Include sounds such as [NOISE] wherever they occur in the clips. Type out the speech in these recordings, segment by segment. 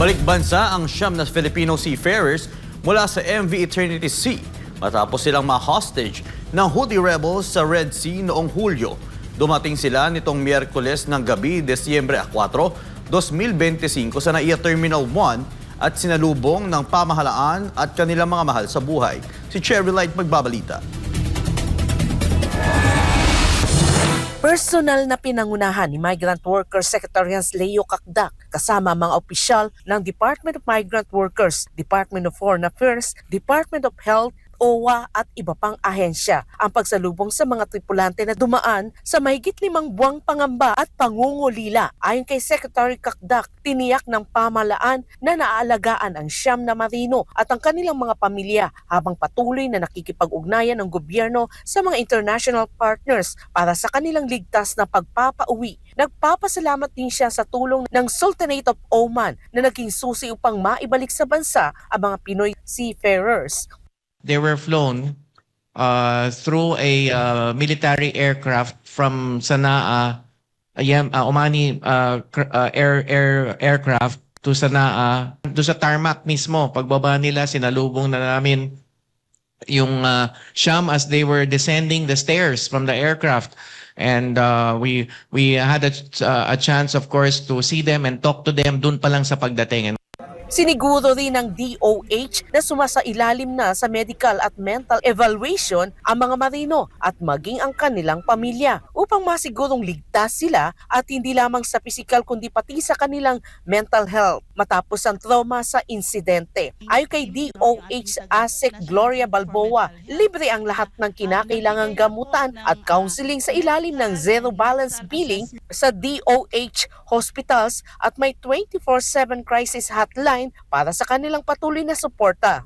Balik bansa ang siyam na Filipino seafarers mula sa MV Eternity Sea matapos silang ma-hostage ng Houthi rebels sa Red Sea noong Hulyo. Dumating sila nitong Miyerkules ng gabi, Desyembre 4, 2025 sa NAIA Terminal 1 at sinalubong ng pamahalaan at kanilang mga mahal sa buhay. Si Cherry Light magbabalita. Personal na pinangunahan ni Migrant Workers Secretary Hans Leo Kakdak kasama mga opisyal ng Department of Migrant Workers, Department of Foreign Affairs, Department of Health, OWA at iba pang ahensya ang pagsalubong sa mga tripulante na dumaan sa mahigit limang buwang pangamba at pangungulila. Ayon kay Secretary Kakdak, tiniyak ng pamalaan na naaalagaan ang siyam na marino at ang kanilang mga pamilya habang patuloy na nakikipag-ugnayan ng gobyerno sa mga international partners para sa kanilang ligtas na pagpapauwi. Nagpapasalamat din siya sa tulong ng Sultanate of Oman na naging susi upang maibalik sa bansa ang mga Pinoy seafarers. They were flown uh, through a uh, military aircraft from Sanaa, uh, Yem, uh, Omani uh, uh, air, air, aircraft to Sanaa. Doon sa tarmac mismo, pagbaba nila, sinalubong na namin yung uh, Sham as they were descending the stairs from the aircraft. And uh, we we had a, uh, a chance, of course, to see them and talk to them doon pa lang sa pagdating. And Siniguro rin ng DOH na sumasa ilalim na sa medical at mental evaluation ang mga marino at maging ang kanilang pamilya upang masigurong ligtas sila at hindi lamang sa pisikal kundi pati sa kanilang mental health matapos ang trauma sa insidente. Ayon kay DOH ASEC Gloria Balboa, libre ang lahat ng kinakailangang gamutan at counseling sa ilalim ng zero balance billing sa DOH hospitals at may 24-7 crisis hotline para sa kanilang patuloy na suporta.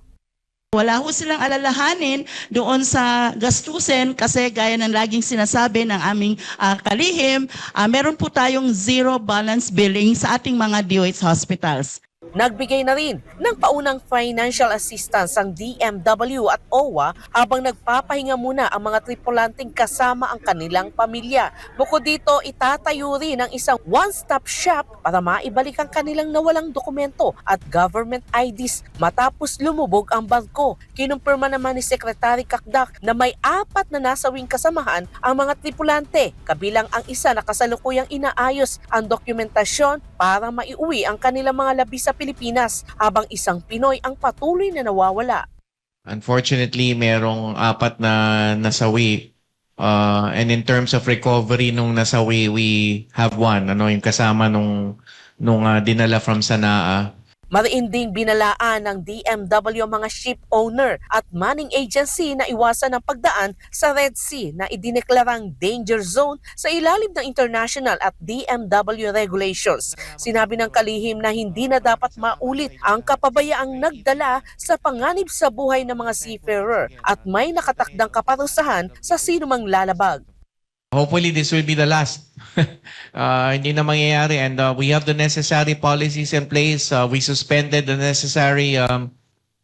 Wala ho silang alalahanin doon sa gastusin kasi gaya ng laging sinasabi ng aming ah, kalihim, ah, meron po tayong zero balance billing sa ating mga DOH hospitals. Nagbigay na rin ng paunang financial assistance ang DMW at OWA habang nagpapahinga muna ang mga tripulanteng kasama ang kanilang pamilya. Bukod dito, itatayo rin ang isang one-stop shop para maibalik ang kanilang nawalang dokumento at government IDs matapos lumubog ang barko. Kinumpirma naman ni Secretary Kakdak na may apat na nasawing kasamahan ang mga tripulante, kabilang ang isa na kasalukuyang inaayos ang dokumentasyon para maiuwi ang kanilang mga labi sa Pilipinas habang isang Pinoy ang patuloy na nawawala. Unfortunately, merong apat na nasawi. Uh, and in terms of recovery nung nasawi, we have one. Ano, yung kasama nung, nung uh, dinala from Sanaa. Mariin ding binalaan ng DMW mga ship owner at manning agency na iwasan ang pagdaan sa Red Sea na idineklarang danger zone sa ilalim ng international at DMW regulations. Sinabi ng kalihim na hindi na dapat maulit ang kapabayaang nagdala sa panganib sa buhay ng mga seafarer at may nakatakdang kaparusahan sa sinumang lalabag. Hopefully, this will be the last. [LAUGHS] uh, hindi na mangyayari. And uh, we have the necessary policies in place. Uh, we suspended the necessary um,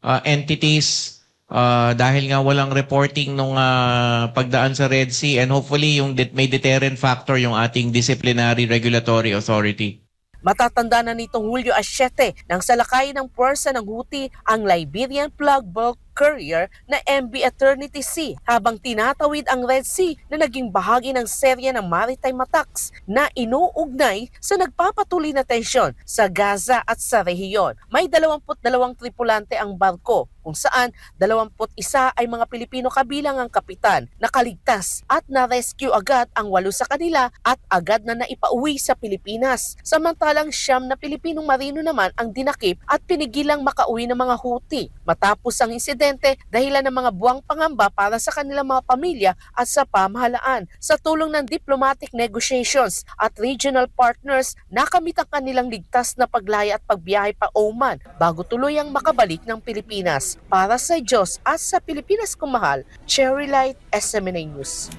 uh, entities uh, dahil nga walang reporting nung uh, pagdaan sa Red Sea. And hopefully, yung det- may deterrent factor yung ating disciplinary regulatory authority. Matatanda na nitong Hulyo 7 nang salakay ng puwersa ng Houthi ang Liberian plug bulk courier na MB Eternity Sea habang tinatawid ang Red Sea na naging bahagi ng serya ng maritime attacks na inuugnay sa nagpapatuloy na tensyon sa Gaza at sa rehiyon. May 22 tripulante ang barko kung saan 21 ay mga Pilipino kabilang ang kapitan nakaligtas at na-rescue agad ang walo sa kanila at agad na naipauwi sa Pilipinas. Samantalang siyam na Pilipinong marino naman ang dinakip at pinigilang makauwi ng mga Houthi matapos ang insidente dahilan ng mga buwang pangamba para sa kanilang mga pamilya at sa pamahalaan. Sa tulong ng diplomatic negotiations at regional partners, nakamit ang kanilang ligtas na paglaya at pagbiyahe pa Oman bago tuluyang makabalik ng Pilipinas. Para sa Diyos at sa Pilipinas kumahal, Cherry Light, SMNA News.